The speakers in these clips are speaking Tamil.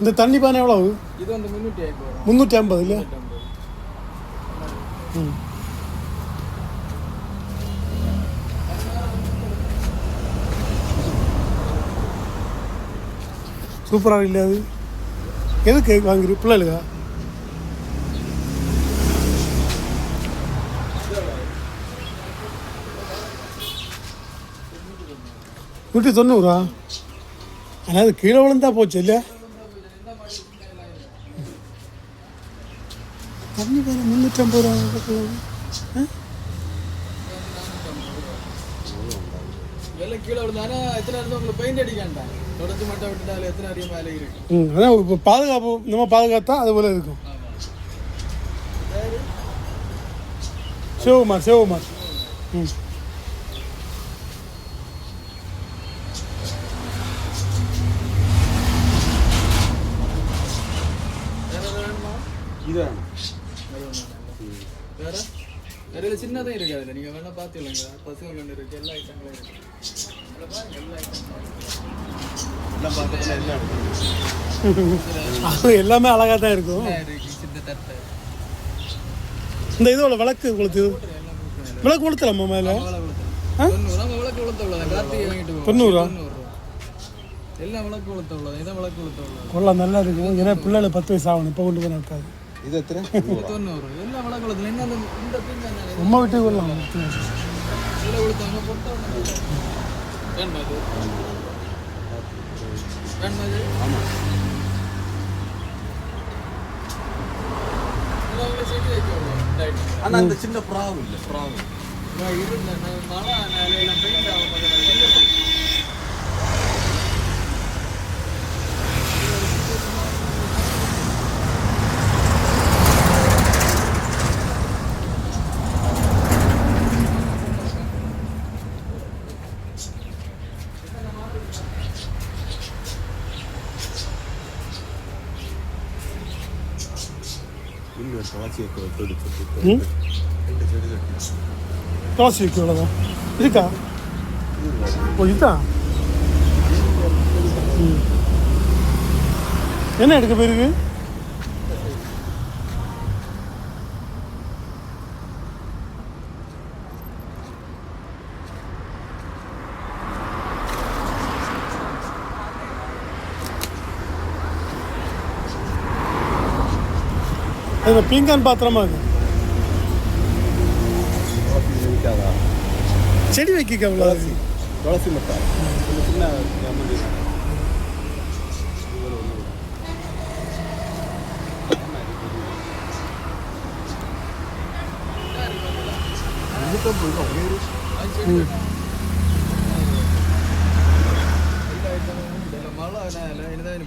இந்த தண்ணி பானை எவ்வளவு? இது வந்து முந்நூற்றி ஐம்பது வரும் முந்நூற்றி ஐம்பது இல்லையா? ம். சூப்பராக இல்லை அது? எதுக்கு வாங்குறீ? பிள்ளைகளுக்கா? நூற்றி தொண்ணூறா? ஆனால் அது கீழே விழுந்தா போச்சு இல்லையா தண்ணி வேறு முந்நூற்றம்பது ரூபா ஆ விலை கீழே விழுந்தானா எத்தனை இருந்து உங்களுக்கு பெயிண்ட் அடிக்காண்டாங்க தொடச்சு மட்டும் விட்டுட்டாலும் எத்தனை அடியும் மேலே இருக்கு? ம் அதான் இப்போ பாதுகாப்பு நம்ம பாதுகாத்தா அது போல இருக்கும். சிவகுமார் சிவகுமார். ம். வேற நிறைய சின்னதும் இருக்கு அதில் நீங்கள் வேணா பார்த்துக்கலாங்க பசுங்க கண்டு இருக்கு. எல்லா ஐட்டங்களும் இருக்கு. அதில் பாருங்க எல்லா ஐட்டங்களும் எல்லாம் பார்க்கறதுல எல்லாம் அது எல்லாமே அழகாக தான் இருக்கும் இந்த இதோட விளக்கு கொளுத்து விளக்கு கொளுத்தலாமா மேலே. தொண்ணூறு. எல்லாம் விளக்கு கொளுத்த கொள்ளம் நல்லா இருக்கும் ஏன்னா பிள்ளைகள் பத்து வயசு ஆகணும். இப்போ கொண்டு போய் நடக்காது இது எத்தனை? தொண்ணூறு. எல்லாம் விளக்கு கொளுத்தல என்ன இந்த பின் தானே அம்மா வீட்டுக்கு கொள்ளலாம் கொடுத்தாங்க ஆமாம் இல்லை, வைக்க விடுவோம். Right. ஆனால் அந்த சின்ன ப்ராவும் இல்லை ப்ராவும் நான் இருந்தேன் நான் மழை நிலையெல்லாம் பெயிண்ட் ஆகும் போது நான் வெளியே இங்கே ஒரு துளசி வைக்க செடி கட்டி ம் ரெண்டு செடி கட்டி துளசி வைக்க இவ்வளோதான் இருக்கா ஓ இதுதான் ம். என்ன எடுக்க போயிருக்கு அது பீங்கான் பாத்திரமா இருக்கு செடி வைக்க துளசி. துளசி மட்டும். சின்ன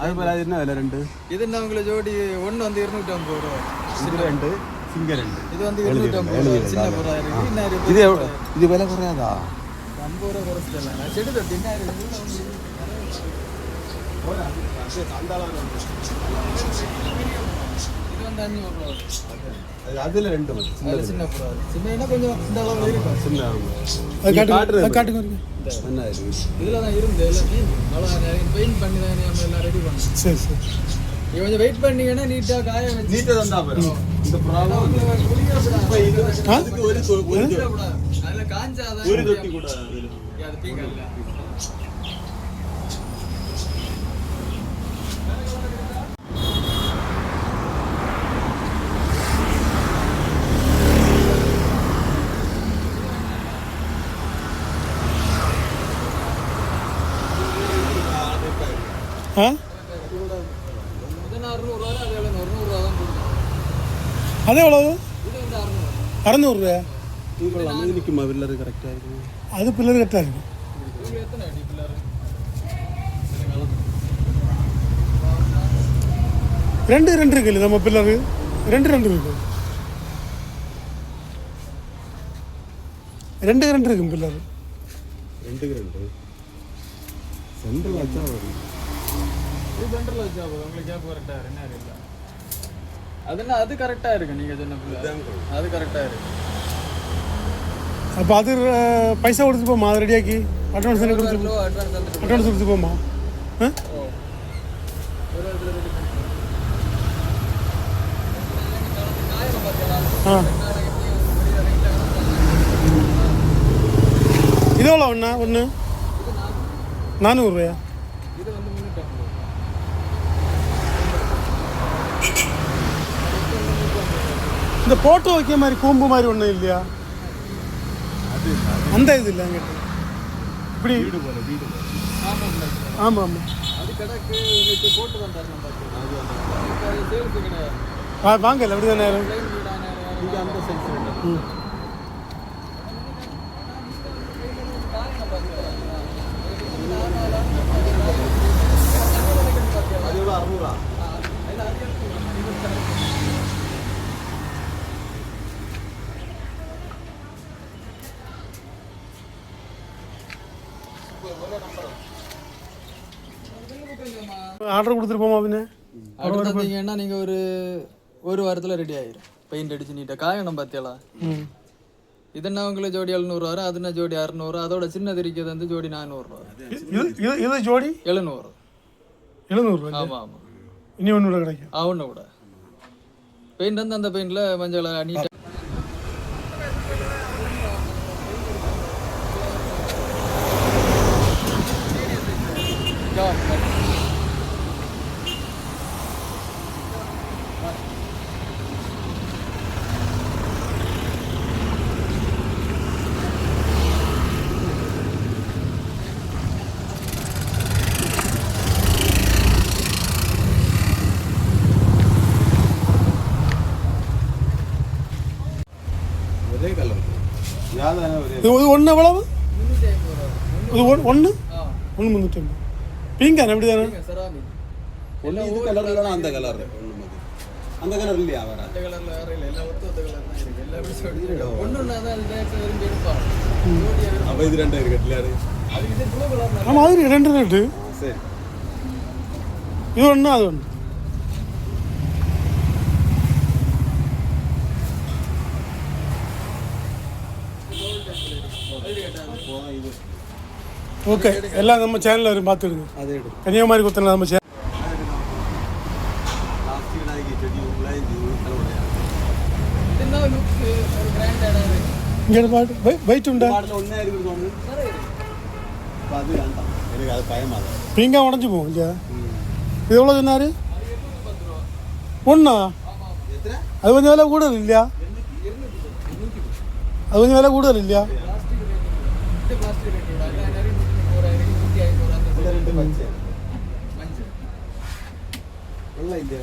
இதுதான் அது என்ன விலை? ரெண்டு. இது என்ன உங்களை ஜோடி? ஒன்று வந்து இருநூற்றி ஐம்பது ரூபா. இது ரெண்டு. சிங்க ரெண்டு இது வந்து இது இது விலை குறையாதா? ஐம்பது ரூபா குறைச்சிடலாம் செடி தொட்டி என்ன அதில் ரெண்டு சின்ன சின்ன என்ன கொஞ்சம் இந்த அளவு இருக்கும் சின்ன அது காட்டுங்க இருக்கு. இதில் தான் இருந்து எல்லாமே மழை நிறைய பெயிண்ட் பண்ணி தான் நம்ம எல்லாம் ரெடி பண்ணோம். சரி சரி. நீங்க கொஞ்சம் வெயிட் பண்ணீங்கன்னா நீட்டாக காய வச்சு நீட்டாக தந்தா பாரு இந்த ப்ராப்ளம் ஆ அதுக்கு ஒரு ஒரு காஞ்சாதான் ஒரு தொட்டி கூட. அது பீங்க இல்லை ஆ இது அறுநூறுவா அது எவ்வளவு? அறநூறுரூவா நிற்குமா வெளில கரெக்டாக இருக்கும் அது பில்லர் கரெக்டாக இருக்கும் ரெண்டு ரெண்டு இருக்கு இல்லை நம்ம பில்லரு? ரெண்டு ரெண்டு இருக்கு. ரெண்டு ரெண்டு இருக்கும் பில்லர். ரெண்டுக்கு ரெண்டு. சென்ட்ரல் வச்சா வரும். சென்டரில் வச்சா போதும் கரெக்டாக என்ன ரேட்டில் அது கரெக்டாக இருக்கு நீங்கள் அது கரெக்டாக இருக்கு. அப்போ அது பைசா கொடுத்து போமா அது ரெடியாக்கி அட்வான்ஸ் என்ன கொடுத்து அட்வான்ஸ் கொடுத்து போமா ஆ. இது எவ்வளோ ஒன்று ஒன்று நானூறுரூவாயா இந்த போட்டோ வைக்கிற மாதிரி கூம்பு மாதிரி ஒன்றும் இல்லையா அந்த இது இல்லை என்கிட்ட இப்படி வீடு போல வீடு போல ஆமாம் ஆமாம் ஆமாம் அது கணக்கு உங்களுக்கு போட்டு தான் தரணும் பார்த்து அது சேல்ஸு கிடையாது வா வாங்கல அப்படி தானே ப்ளைன் வீடான இங்க அந்த சைஸ் ம் அது எவ்வளோ அறுநூறா ஆர்டர் கொடுத்துட்டு போமா பின்ன? அடுத்து பார்த்தீங்கன்னா நீங்கள் ஒரு ஒரு வாரத்தில் ரெடி ஆயிரும். பெயிண்ட் அடிச்சு நீட்டாக காயணும் பார்த்தியாளா ம். இதுன்னா உங்களுக்கு ஜோடி எழுநூறு வரும் அதுனா ஜோடி அறுநூறு அதோட சின்னது இருக்கிறது வந்து ஜோடி நானூறுரூவா இது இது ஜோடி? எழுநூறு. எழுநூறுவா ஆமாம் ஆமாம் இனி ஒன்று கூட கிடைக்கும். ஆ ஒன்று கூட. பெயிண்ட் வந்து அந்த பெயிண்டில் மஞ்சள் நீட்டாக ஒரே கலர் யாதான ஒரே இது ஒன்று எவ்வளவு? இது ஒன் ஒன்று ஒன்று முந்நூற்றி ஐம்பது. எப்படி தானே சரிங்க செராமிக் ஒன்று இது கலர் இல்லைனா அந்த கலர் ஒன்று அந்த கலர் இல்லையா வேற? அந்த கலரில் வேற இல்லை. எல்லாம் ஒத்து ஒத்த கலர் தான் இருக்குது எல்லாமே சொல்லி ஒன்றுன்னா தான் அது விரும்பி எடுப்பாங்க. அப்போ இது ரெண்டும் இருக்கு இல்லையா அது? இது ப்ளூ கலர் அது ரெண்டு ரேட்டு சரி. இது ஒன்று அது ஒன்று ഓക്കെ എല്ലാം നമ്മുടെ ചാനൽ വരും പാത്തിടുന്നു. കന്യാകുമാരി കുത്തനെ നമ്മുടെ പിങ്ക ഉടഞ്ഞു പോകും ഇതെവിടെ ചെന്നാര് ഉണ്ണാ അത് കൊഞ്ഞ വില കൂടുതലില്ല. அது கொஞ்சம் விலை கூடுதல் இல்லையா பிளாஸ்டிக் ரேட் இது பிளாஸ்டிக் ரேட் அதில் நிறைய நூற்றி முப்பது நூற்றி ஐநூறு அந்த ഇവിടെ രണ്ട് പച്ച மஞ்சள் വെള്ളം ഇല്ലേ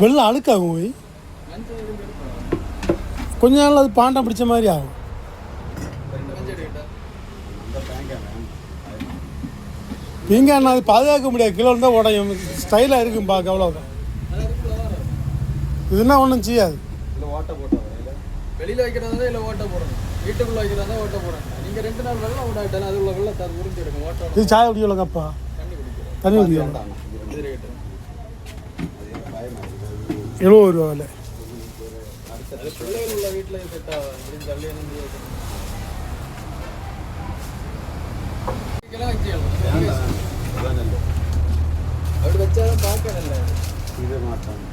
வெள்ளை அழுக்காகும் போய் மஞ்சள் விரும்பி எடுப்பாங்க கொஞ்ச நாள் அது பாண்டம் பிடிச்ச மாதிரி ஆகும் மஞ்சள் ரேட்டா നമ്മുടെ ടാങ്കാണ് பீங்கான் அது பாதுகாக்க முடியாது கிலோ இருந்தால் உடையும் ஸ்டைலாக இருக்கும் பார்க்க அவ்வளோதான் அது அதுக்குள்ள வரும் இதுனா ஒன்றும் செய்யாது. இல்லை ஓட்டை போட்டோம். வெளியில் வைக்கிறதா இல்லை ஓட்டை போடணும். வீட்டுக்குள்ளே வைக்கிறதா ஓட்டை போடணும். நீங்கள் ரெண்டு நாள் வெள்ளம் விடாட்டாலும் அது உள்ள வெள்ளம் அது உறிஞ்சி ஓட்டை இது சாய குடிக்கலங்கப்பா தண்ணி குடிக்கிறோம். எழுபது ரூபா விலை. பிள்ளைகள் உள்ள வீட்டில் செட் ஆகும் அப்படின்னு சொல்லி அப்படி வச்சாலும் பார்க்கல இது மாட்டாங்க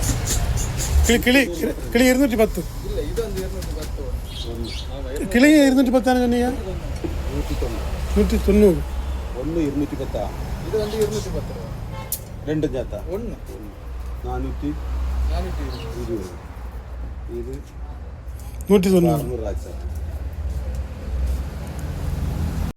கிளி கிளி கிளி இருநூற்றி பத்து. கிளி இருநூற்றி பத்தானு சொன்னீங்க? நூற்றி தொண்ணூறு. ஒன்று இருநூற்றி பத்தா? இது வந்து இருநூற்றி பத்து ரூபா. ரெண்டும் சேர்த்தா ஒன்று நானூற்றி நானூற்றி இருபது. இது நூற்றி தொண்ணூறு. அறுநூறு ஆச்சா.